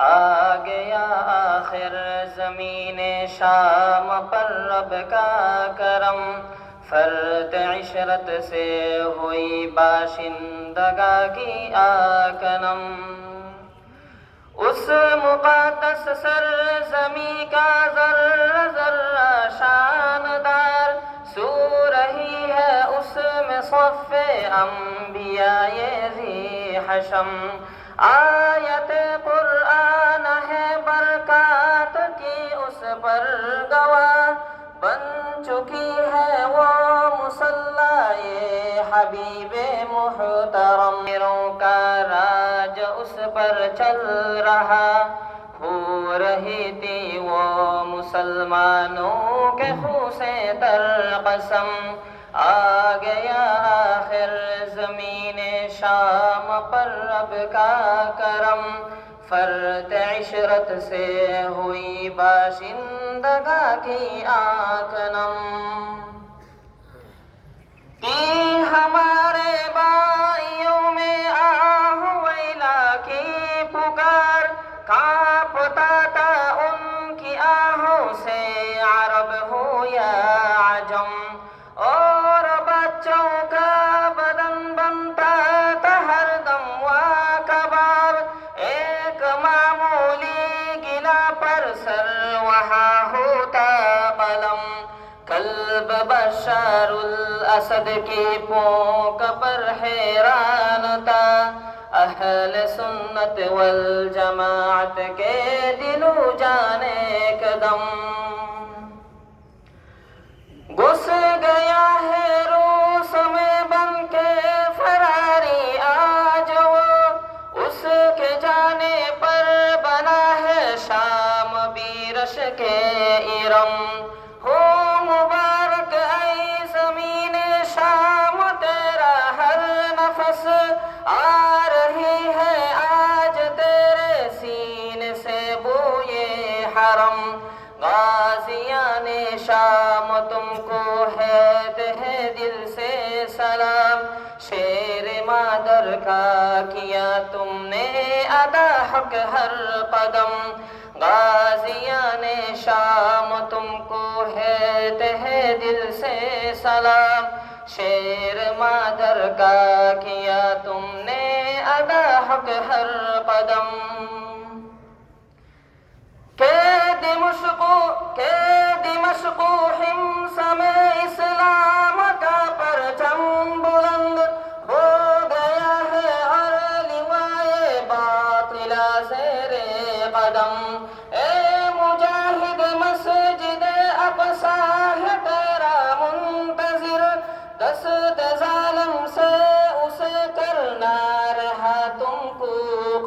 آ گیا آخر زمین شام پر رب کا کرم۔ فرت عشرت سے ہوئی باشندگا کی آکنم۔ اس مقدس سرزمی کا ذرہ ذرہ شاندار سو رہی ہے۔ اس میں صف انبیاء ذی حشم۔ آیت حبیب محترم میروں کا راج اس پر چل رہا۔ ہو رہی تھی وہ مسلمانوں کے خوں سے تر قسم۔ آ گیا آخر زمین شام پر رب کا کرم۔ فرد عشرت سے ہوئی باشندگا کی آکنم کی پکار تھا ان کی آہوں سے عرب ہو یا عجم، اور بچوں کا بدن بنتا تھا ہر دم وا کباب ایک معمولی گلا پر سر وہاں ہوتا قلم قلب بشار الاسد کی پونک پر حیران تھا۔ اہل سنت والجماعت کے دلو جانے قدم گھس گیا ہے روس میں بن کے فراری آج وہ اس کے جانے پر بنا ہے شام بیرش کے ارم حرم غازیان شام تم کو ہے تہ دل سے سلام۔ شیر مادر کا کیا تم نے ادا حق ہر قدم۔ غازیان شام تم کو ہے تہ دل سے سلام۔ شیر مادر کا کیا تم نے ادا حق ہر قدم۔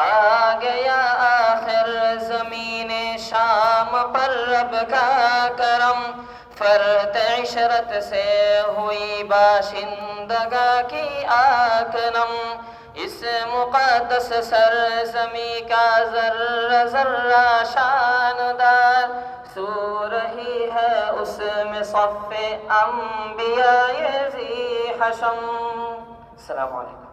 آ گیا آخر زمین شام پر رب کا کرم۔ فرت عشرت سے ہوئی باشندگا کی آکنم۔ اس مقدس سرزمی کا ذرہ ذرہ شاندار سو رہی ہے اس میں صف انبیاء ذی حشم۔ السلام علیکم۔